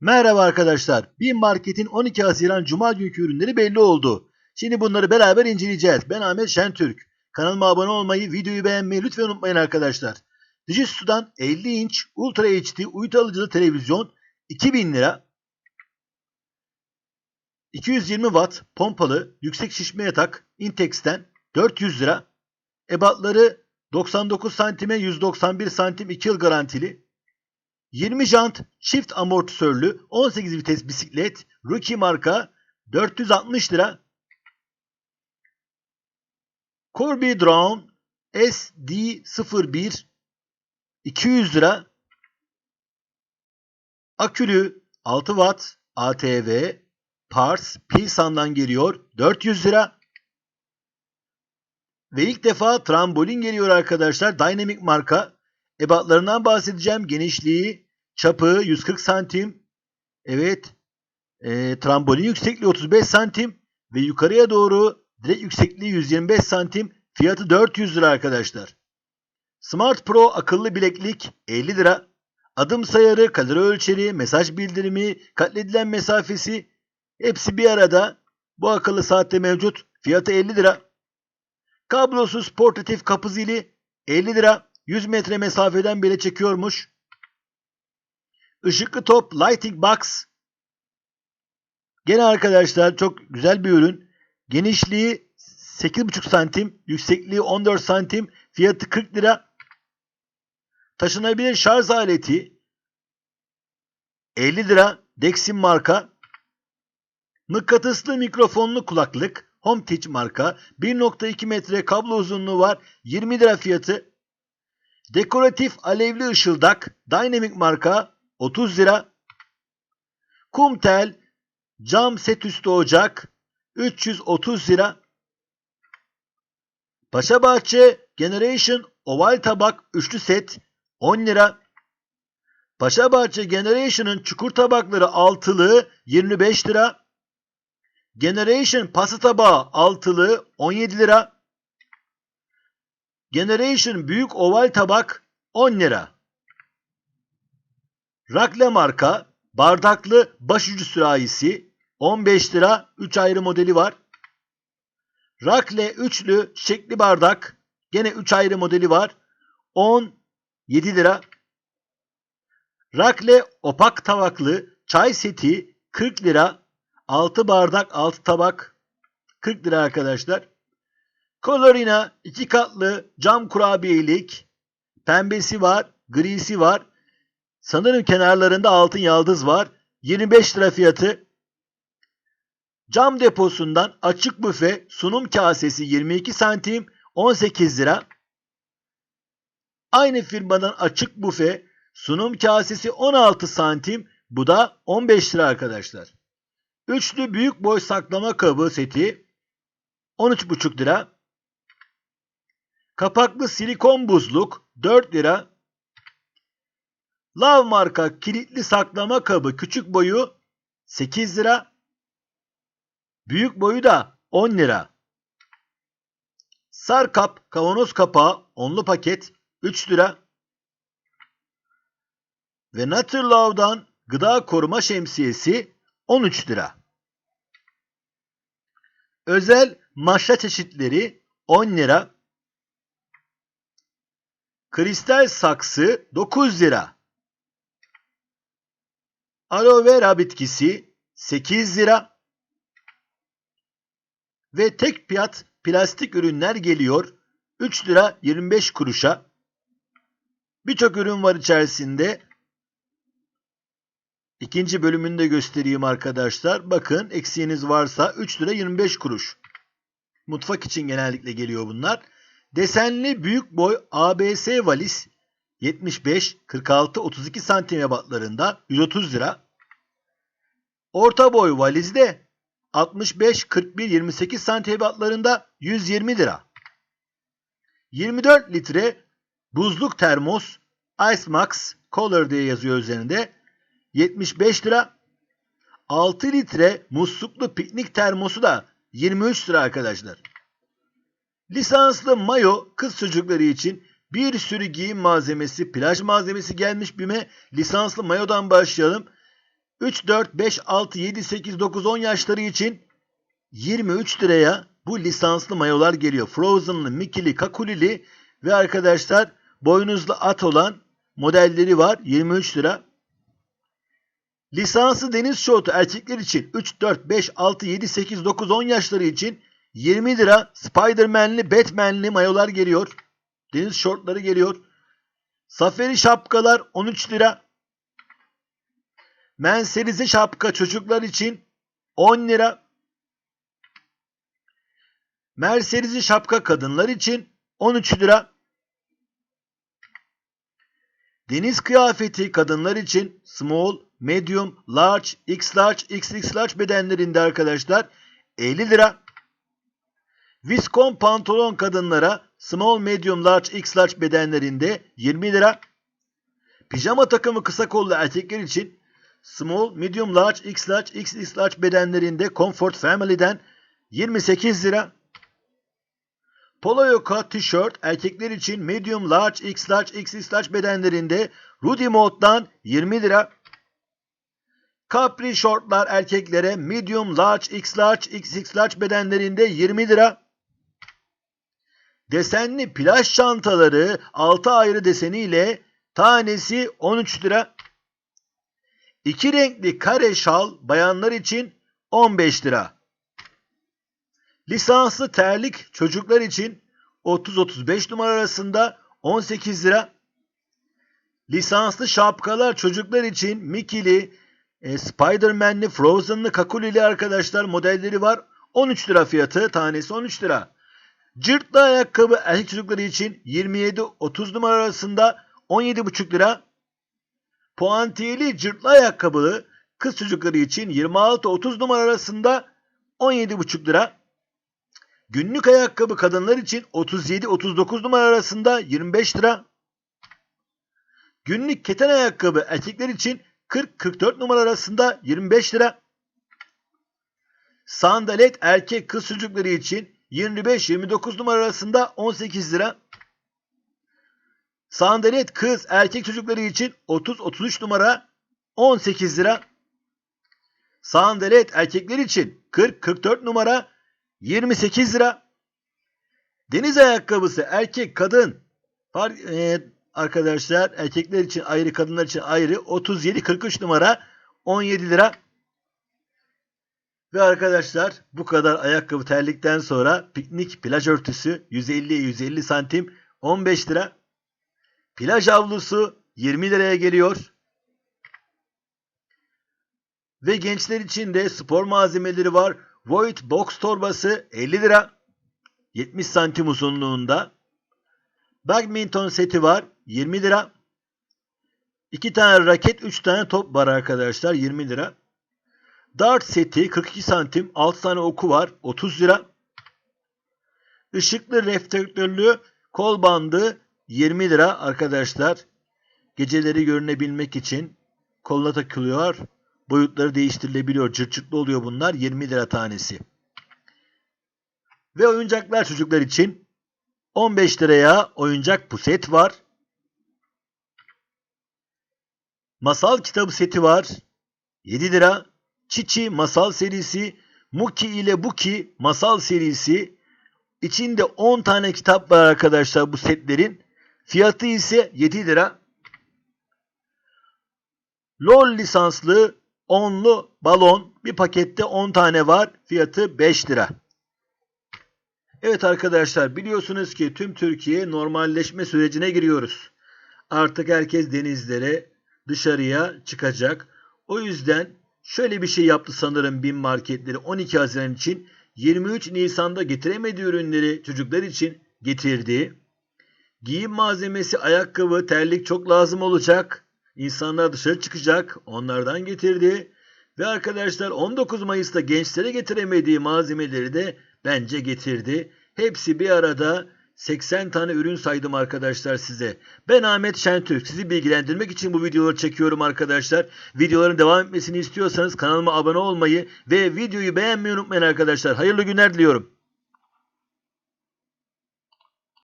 Merhaba arkadaşlar. Bin Market'in 12 Haziran Cuma günkü ürünleri belli oldu. Şimdi bunları beraber inceleyeceğiz. Ben Ahmet Şentürk. Kanalıma abone olmayı, videoyu beğenmeyi lütfen unutmayın arkadaşlar. Digistu'dan 50 inç Ultra HD uyut alıcılı televizyon 2000 lira. 220 watt pompalı yüksek şişme yatak Intex'ten 400 lira. Ebatları 99 santime 191 santim 2 yıl garantili. 20 jant çift amortisörlü 18 vites bisiklet Rookie marka 460 lira. Corby Drone SD01 200 lira. Akülü 6 watt ATV Pars Pilsan'dan geliyor 400 lira. Ve ilk defa trambolin geliyor arkadaşlar. Dynamic marka. Ebatlarından bahsedeceğim. Genişliği, çapı 140 santim. Evet. E, trambolin yüksekliği 35 santim. Ve yukarıya doğru direkt yüksekliği 125 santim. Fiyatı 400 lira arkadaşlar. Smart Pro akıllı bileklik 50 lira. Adım sayarı, kalori ölçeri, mesaj bildirimi, katledilen mesafesi hepsi bir arada. Bu akıllı saatte mevcut. Fiyatı 50 lira. Kablosuz portatif kapı zili 50 lira. 100 metre mesafeden bile çekiyormuş. Işıklı top Lighting Box. Gene arkadaşlar çok güzel bir ürün. Genişliği 8,5 santim. Yüksekliği 14 santim. Fiyatı 40 lira. Taşınabilir şarj aleti 50 lira. Dexin marka. Mıknatıslı mikrofonlu kulaklık. HomeTech marka. 1.2 metre kablo uzunluğu var. 20 lira fiyatı. Dekoratif alevli ışıldak Dynamic marka 30 lira. Kumtel cam set üstü ocak 330 lira. Paşabahçe Generation oval tabak üçlü set 10 lira. Paşabahçe Generation'ın çukur tabakları altılı 25 lira. Generation pası tabağı altılı 17 lira. Generation büyük oval tabak 10 lira. Rakle marka bardaklı başucu sürahisi 15 lira 3 ayrı modeli var. Rakle üçlü şekli bardak gene 3 ayrı modeli var. 17 lira. Rakle opak tabaklı çay seti 40 lira. 6 bardak 6 tabak 40 lira arkadaşlar. Colorina iki katlı cam kurabiyelik. Pembesi var, grisi var. Sanırım kenarlarında altın yaldız var. 25 lira fiyatı. Cam deposundan açık büfe sunum kasesi 22 santim 18 lira. Aynı firmadan açık büfe sunum kasesi 16 santim bu da 15 lira arkadaşlar. Üçlü büyük boy saklama kabı seti 13,5 lira. Kapaklı silikon buzluk 4 lira. Lav marka kilitli saklama kabı küçük boyu 8 lira. Büyük boyu da 10 lira. Sarkap kavanoz kapağı onlu paket 3 lira. Ve Naturlov'dan gıda koruma şemsiyesi 13 lira. Özel maşa çeşitleri 10 lira. Kristal saksı 9 lira. Aloe vera bitkisi 8 lira. Ve tek fiyat plastik ürünler geliyor 3 lira 25 kuruşa. Birçok ürün var içerisinde. İkinci bölümünü de göstereyim arkadaşlar. Bakın eksiğiniz varsa 3 lira 25 kuruş. Mutfak için genellikle geliyor bunlar. Desenli büyük boy ABS valiz 75, 46, 32 santim ebatlarında 130 lira. Orta boy valizde 65, 41, 28 santim ebatlarında 120 lira. 24 litre buzluk termos Ice Max Color diye yazıyor üzerinde 75 lira. 6 litre musluklu piknik termosu da 23 lira arkadaşlar. Lisanslı mayo kız çocukları için bir sürü giyim malzemesi, plaj malzemesi gelmiş BİM'e. Lisanslı mayodan başlayalım. 3, 4, 5, 6, 7, 8, 9, 10 yaşları için 23 liraya bu lisanslı mayolar geliyor. Frozen'lı, Mickey'li, Kakuli'li ve arkadaşlar boynuzlu at olan modelleri var. 23 lira. Lisanslı deniz şortu erkekler için 3, 4, 5, 6, 7, 8, 9, 10 yaşları için 20 lira Spider-Man'li, Batman'li mayolar geliyor. Deniz şortları geliyor. Safari şapkalar 13 lira. Menserize şapka çocuklar için 10 lira. Mercedes'i şapka kadınlar için 13 lira. Deniz kıyafeti kadınlar için small, medium, large, x large, xx large bedenlerinde arkadaşlar 50 lira. Viskon pantolon kadınlara small, medium, large, x large bedenlerinde 20 lira. Pijama takımı kısa kollu erkekler için small, medium, large, x large, xx large bedenlerinde Comfort Family'den 28 lira. Polo yaka tişört erkekler için medium, large, x large, xx large bedenlerinde Rudy Mode'dan 20 lira. Capri şortlar erkeklere medium, large, x large, xx large bedenlerinde 20 lira. Desenli plaj çantaları 6 ayrı deseniyle tanesi 13 lira. İki renkli kare şal bayanlar için 15 lira. Lisanslı terlik çocuklar için 30-35 numara arasında 18 lira. Lisanslı şapkalar çocuklar için Mickey'li, e, Spider-Man'li, Frozen'lı, Kakuli'li arkadaşlar modelleri var. 13 lira fiyatı. Tanesi 13 lira. Cırtlı ayakkabı erkek çocukları için 27-30 numara arasında 17,5 lira. Puantiyeli cırtlı ayakkabılı kız çocukları için 26-30 numara arasında 17,5 lira. Günlük ayakkabı kadınlar için 37-39 numara arasında 25 lira. Günlük keten ayakkabı erkekler için 40-44 numara arasında 25 lira. Sandalet erkek kız çocukları için 25-29 numara arasında 18 lira. Sandalet kız erkek çocukları için 30-33 numara 18 lira. Sandalet erkekler için 40-44 numara 28 lira. Deniz ayakkabısı erkek kadın e, arkadaşlar erkekler için ayrı kadınlar için ayrı 37-43 numara 17 lira. Ve arkadaşlar bu kadar ayakkabı terlikten sonra piknik plaj örtüsü 150-150 santim 15 lira. Plaj havlusu 20 liraya geliyor. Ve gençler için de spor malzemeleri var. Void box torbası 50 lira. 70 santim uzunluğunda. Badminton seti var 20 lira. 2 tane raket 3 tane top var arkadaşlar 20 lira. Dart seti 42 santim 6 tane oku var 30 lira. Işıklı reflektörlü kol bandı 20 lira arkadaşlar. Geceleri görünebilmek için koluna takılıyor. Boyutları değiştirilebiliyor. Cırçıklı oluyor bunlar. 20 lira tanesi. Ve oyuncaklar çocuklar için 15 liraya oyuncak puset var. Masal kitabı seti var. 7 lira. Çiçi masal serisi. Muki ile Buki masal serisi. İçinde 10 tane kitap var arkadaşlar bu setlerin. Fiyatı ise 7 lira. LOL lisanslı onlu balon bir pakette 10 tane var. Fiyatı 5 lira. Evet arkadaşlar biliyorsunuz ki tüm Türkiye normalleşme sürecine giriyoruz. Artık herkes denizlere dışarıya çıkacak. O yüzden şöyle bir şey yaptı sanırım BİM marketleri 12 Haziran için 23 Nisan'da getiremediği ürünleri çocuklar için getirdi. Giyim malzemesi, ayakkabı, terlik çok lazım olacak. İnsanlar dışarı çıkacak. Onlardan getirdi. Ve arkadaşlar 19 Mayıs'ta gençlere getiremediği malzemeleri de bence getirdi. Hepsi bir arada 80 tane ürün saydım arkadaşlar size. Ben Ahmet Şentürk. Sizi bilgilendirmek için bu videoları çekiyorum arkadaşlar. Videoların devam etmesini istiyorsanız kanalıma abone olmayı ve videoyu beğenmeyi unutmayın arkadaşlar. Hayırlı günler diliyorum.